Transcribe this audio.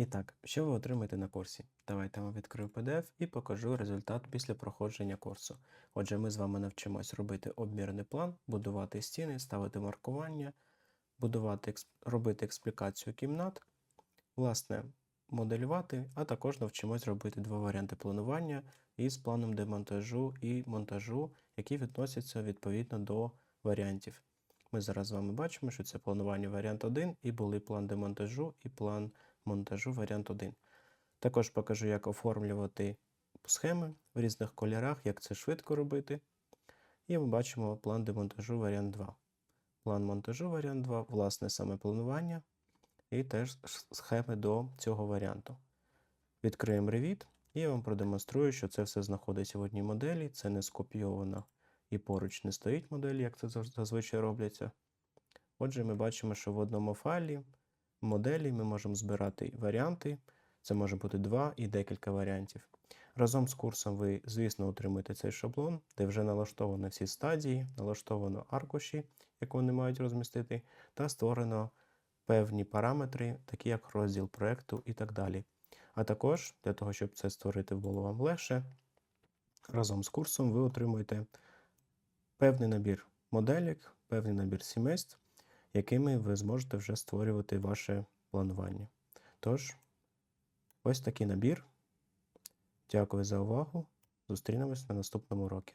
І так, що ви отримаєте на курсі? Давайте вам відкрию PDF і покажу результат після проходження курсу. Отже, ми з вами навчимось робити обмірний план, будувати стіни, ставити маркування, будувати, робити експлікацію кімнат, власне, моделювати, а також навчимось робити два варіанти планування із планом демонтажу і монтажу, які відносяться відповідно до варіантів. Ми зараз з вами бачимо, що це планування варіант 1 і були план демонтажу і план монтажу варіант 1. Також покажу, як оформлювати схеми в різних кольорах, як це швидко робити. І ми бачимо план демонтажу варіант 2. План монтажу варіант 2, власне, саме планування, і теж схеми до цього варіанту. Відкриємо Revit, і я вам продемонструю, що це все знаходиться в одній моделі, це не скопійовано і поруч не стоїть модель, як це зазвичай робляться. Отже, ми бачимо, що в одному файлі моделі ми можемо збирати варіанти. Це може бути два і декілька варіантів. Разом з курсом ви, звісно, отримаєте цей шаблон, де вже налаштовано всі стадії, налаштовано аркуші, як вони мають розмістити, та створено певні параметри, такі як розділ проекту і так далі. А також для того, щоб це створити було вам легше, разом з курсом ви отримуєте певний набір моделек, певний набір сімейств, якими ви зможете вже створювати ваше планування. Тож, ось такий набір. Дякую за увагу. Зустрінемось на наступному уроці.